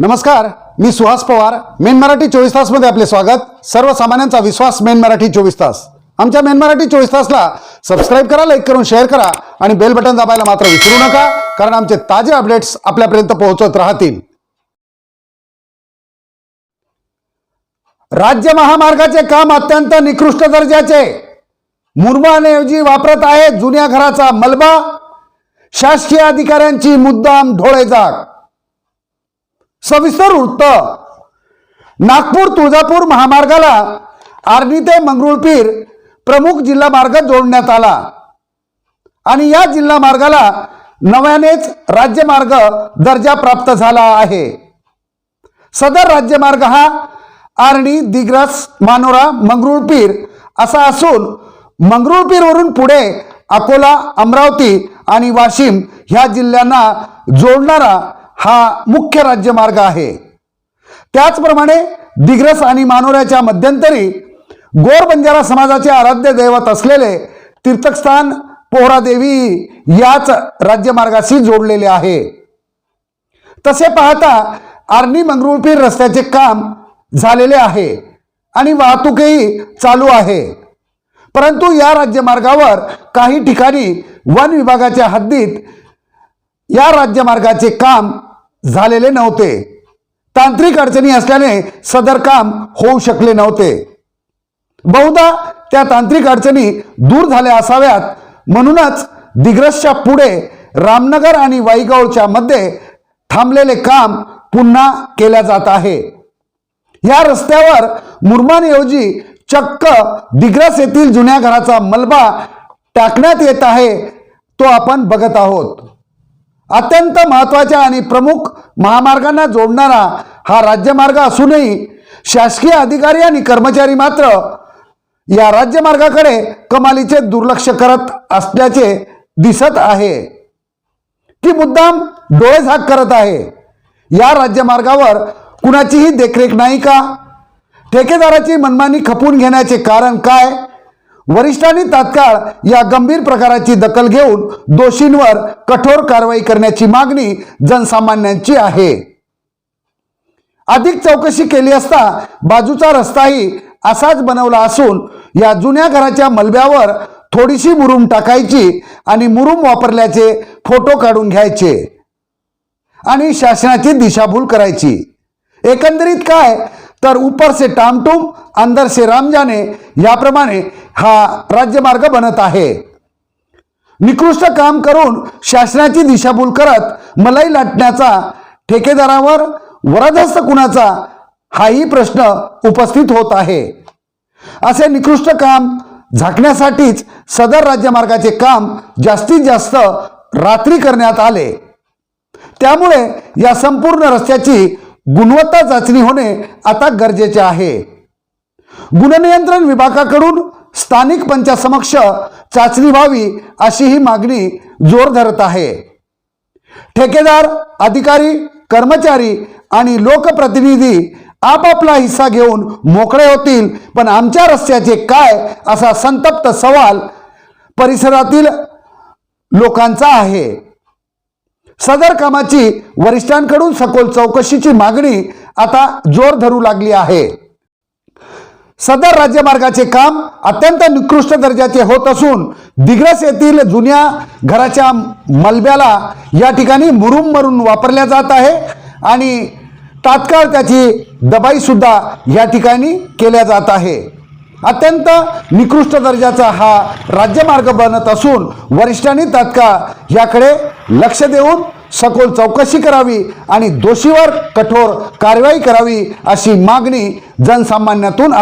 नमस्कार मी सुहास पवार. मेन मराठी चोवीस तासमध्ये आपले स्वागत. सर्वसामान्यांचा विश्वास मेन मराठी चोवीस तास. आमच्या मेन मराठी चोवीस तासला सबस्क्राईब करा लाईक करून शेअर करा आणि बेल बटन दाबायला मात्र विसरू नका कारण आमचे ताजे अपडेट्स आपल्यापर्यंत पोहोचत राहतील. राज्य महामार्गाचे काम अत्यंत निकृष्ट दर्जाचे. मुरबानऐवजी वापरत आहे जुन्या घराचा मलबा. शासकीय अधिकाऱ्यांची मुद्दाम ढोळेजाग सविस्तर वृत्त. नागपूर तुळजापूर महामार्गाला आर्णी ते मंगरुळपीर प्रमुख जिल्हा मार्ग जोडण्यात आला. आणि या जिल्हा मार्गाला नव्यानेच राज्यमार्ग दर्जा प्राप्त झाला आहे. सदर राज्यमार्ग हा आर्णी दिग्रस मानोरा मंगरुळपीर असा असून मंगरुळपीरवरून पुढे अकोला अमरावती आणि वाशिम ह्या जिल्ह्यांना जोडणारा हा मुख्य राज्यमार्ग आहे. त्याचप्रमाणे दिग्रस आणि मानोऱ्याच्या मध्यंतरी गोर बंजारा समाजाचे आराध्य दैवत असलेले तीर्थस्थान पोहरादेवी याच राज्यमार्गाशी जोडलेले आहे. तसे पाहता आर्णी मंगरुळपीर रस्त्याचे काम झालेले आहे आणि वाहतूकही चालू आहे. परंतु या राज्यमार्गावर काही ठिकाणी वन विभागाच्या हद्दीत या राज्यमार्गाचे काम झालेले नव्हते. तांत्रिक अडचणी असल्याने सदर काम होऊ शकले नव्हते. बहुधा त्या तांत्रिक अडचणी दूर झाल्या असाव्यात. म्हणूनच दिग्रसच्या पुढे रामनगर आणि वाईगावच्या मध्ये थांबलेले काम पुन्हा केल्या जात आहे. या रस्त्यावर मुरमानऐवजी चक्क दिग्रस येथील जुन्या घराचा मलबा टाकण्यात येत आहे तो आपण बघत आहोत. अत्यंत महत्त्वाच्या आणि प्रमुख महामार्गांना जोडणारा हा राज्यमार्ग असूनही शासकीय अधिकारी आणि कर्मचारी मात्र या राज्यमार्गाकडे कमालीचे दुर्लक्ष करत असल्याचे दिसत आहे. की मुद्दाम डोळेझाक करत आहे. या राज्यमार्गावर कुणाचीही देखरेख नाही का? ठेकेदाराची मनमानी खपून घेण्याचे कारण काय? वरिष्ठांनी तात्काळ या गंभीर प्रकाराची दखल घेऊन दोषींवर कठोर कारवाई करण्याची मागणी जनसामान्यांची आहे. अधिक चौकशी केली असता बाजूचा रस्ताही असाच बनवला असून या जुन्या घराच्या मलब्यावर थोडीशी मुरुम टाकायची आणि मुरुम वापरल्याचे फोटो काढून घ्यायचे आणि शासनाची दिशाभूल करायची. एकंदरीत काय तर ऊपर से टामटूम अंदर से राम जाने याप्रमाणे हा राज्यमार्ग बनत आहे. निकृष्ट काम करून शासनाची दिशाभूल करत मलाई लाटण्याचा ठेकेदारावर वरदहस्त कुणाचा हाही प्रश्न उपस्थित होत आहे. असे निकृष्ट काम झाकण्यासाठीच सदर राज्यमार्गाचे काम जास्तीत जास्त रात्री करण्यात आले. त्यामुळे या संपूर्ण रस्त्याची गुणवत्ता चाचणी होणे आता गरजेचे आहे. गुणनियंत्रण विभागाकडून स्थानिक पंचासमक्ष चाचणी व्हावी अशी ही मागणी जोर धरत आहे. ठेकेदार अधिकारी कर्मचारी आणि लोकप्रतिनिधी आपापला हिस्सा घेऊन मोकळे होतील पण आमच्या रस्त्याचे काय असा संतप्त सवाल परिसरातील लोकांचा आहे. सदर कामाची वरिष्ठांकडून सखोल चौकशीची मागणी आता जोर धरू लागली आहे. सदर राज्यमार्गाचे काम अत्यंत निकृष्ट दर्जाचे होत असून दिग्रस येथील जुन्या घराच्या मलब्याला या ठिकाणी मुरुम मरून वापरल्या जात आहे आणि तात्काळ त्याची दबाईसुद्धा या ठिकाणी केल्या जात आहे. अत्यंत निकृष्ट दर्जाचा हा राज्यमार्ग बनत असून वरिष्ठांनी तात्काळ याकडे लक्ष देऊन सखोल चौकशी करावी आणि दोषीवर कठोर कारवाई करावी अशी मागणी जनसामान्यातून आहे.